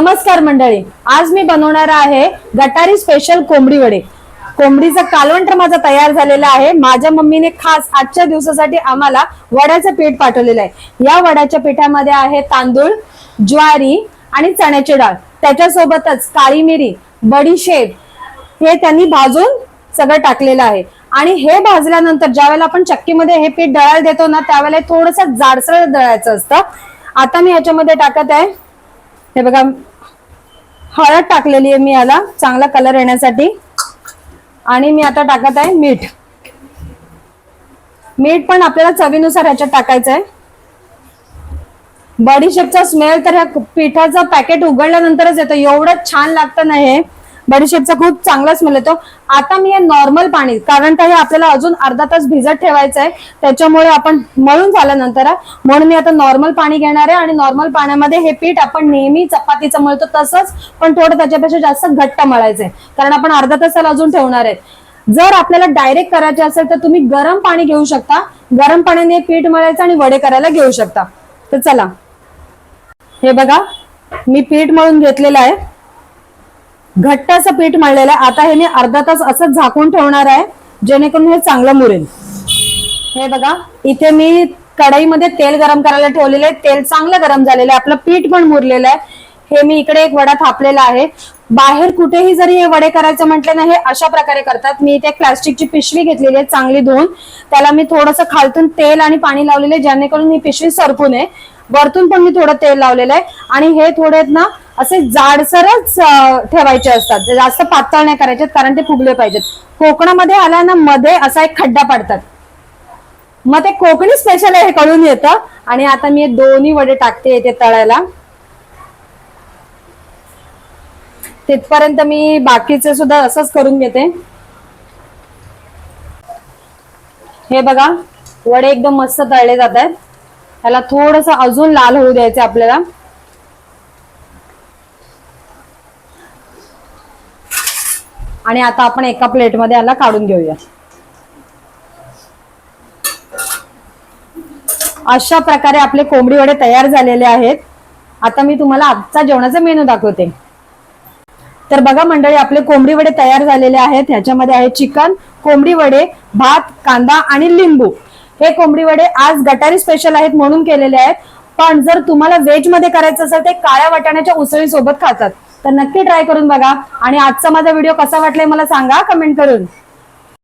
नमस्कार मंडळी आज मी बनवणार आहे गटारी स्पेशल कोंबडी वडे. कोंबडीचा कालवंटर तर माझा तयार झालेला आहे. माझ्या मम्मीने खास आजच्या दिवसासाठी आम्हाला वड्याचं पीठ पाठवलेलं आहे. या वड्याच्या पिठामध्ये आहे तांदूळ ज्वारी आणि चण्याची डाळ. त्याच्यासोबतच काळी मिरी बडीशेप हे त्यांनी भाजून सगळं टाकलेलं आहे. आणि हे भाजल्यानंतर ज्यावेळेला आपण चक्कीमध्ये हे पीठ दळायला देतो ना त्यावेळेला थोडस जाडसर दळायचं असतं. आता मी याच्यामध्ये टाकत आहे हे बघा हळद टाकलेली आहे मी याला चांगला कलर येण्यासाठी. आणि मी आता टाकत आहे मीठ. मीठ पण आपल्याला चवीनुसार ह्याच्यात टाकायचं आहे. बडीशेपचा स्मेल तर ह्या पिठाचं पॅकेट उघडल्यानंतरच येतं. एवढं छान लागतं ना हे. बडीशेपचा खूप चांगलाच मिळतो आता मी हे नॉर्मल पाणी कारण का हे आपल्याला अजून अर्धा तास भिजत ठेवायचं आहे त्याच्यामुळे आपण मळून झाल्यानंतर म्हणून मी आता नॉर्मल पाणी घेणार आहे आणि नॉर्मल पाण्यामध्ये हे पीठ आपण नेहमी चपातीचं मळतो तसंच पण थोडं त्याच्यापेक्षा जास्त घट्ट मळायचंय कारण आपण अर्धा तासाला अजून ठेवणार आहे. जर आपल्याला डायरेक्ट करायचे असेल तर तुम्ही गरम पाणी घेऊ शकता. गरम पाण्याने पीठ मळायचं आणि वडे करायला घेऊ शकता. तर चला. हे बघा मी पीठ मळून घेतलेलं आहे. घट्ट असं पीठ मळलेलं आहे. आता हे मी अर्धा तास असंच झाकून ठेवणार आहे जेणेकरून हे चांगलं मुरेल. हे बघा इथे मी कढईमध्ये तेल गरम करायला ठेवलेलं आहे. तेल चांगलं गरम झालेलं आहे. आपलं पीठ पण मुरलेलं आहे. हे मी इकडे एक वडा थापलेला आहे. बाहेर कुठेही जरी हे वडे करायचं म्हटलं ना हे अशा प्रकारे करतात. मी इथे प्लास्टिकची पिशवी घेतलेली आहे चांगली धुवून. त्याला मी थोडंसं खालतून तेल आणि पाणी लावलेलं आहे जेणेकरून ही पिशवी सरकू नये. वरतून पण मी थोडं तेल लावलेलं आहे. आणि हे थोडे ना असे जाडसरच ठेवायचे असतात. जास्त पातळ नाही करायचे कारण ते फुगले पाहिजेत. कोकणामध्ये आला ना मध्ये असा एक खड्डा पाडतात. मग ते कोकणी स्पेशल आहे हे कळून येतं. आणि आता मी दोन्ही वडे टाकते येते तळायला. तिथपर्यंत मी बाकीचे सुद्धा असंच करून घेते. हे बघा वडे एकदम मस्त तळले जात आहेत. त्याला थोडस अजून लाल होऊ द्यायचे आपल्याला. आणि आता आपण एका प्लेटमध्ये याला काढून घेऊया. अशा प्रकारे आपले कोंबडी वडे तयार झालेले आहेत. आता मी तुम्हाला आजचा जेवणाचा मेनू दाखवते. तर बघा मंडळी आपले कोंबडी वडे तयार झालेले आहेत. ह्याच्यामध्ये आहे चिकन कोंबडी वडे भात कांदा आणि लिंबू. हे कोंबडी वडे आज गटारी स्पेशल आहेत म्हणून केलेले आहेत. पण जर तुम्हाला व्हेजमध्ये करायचं असेल ते काळ्या वाटाण्याच्या उसळी सोबत खातात. तर नक्की ट्राय करून बघा. आणि आजचा माझा व्हिडिओ कसा वाटलाय मला सांगा कमेंट करून.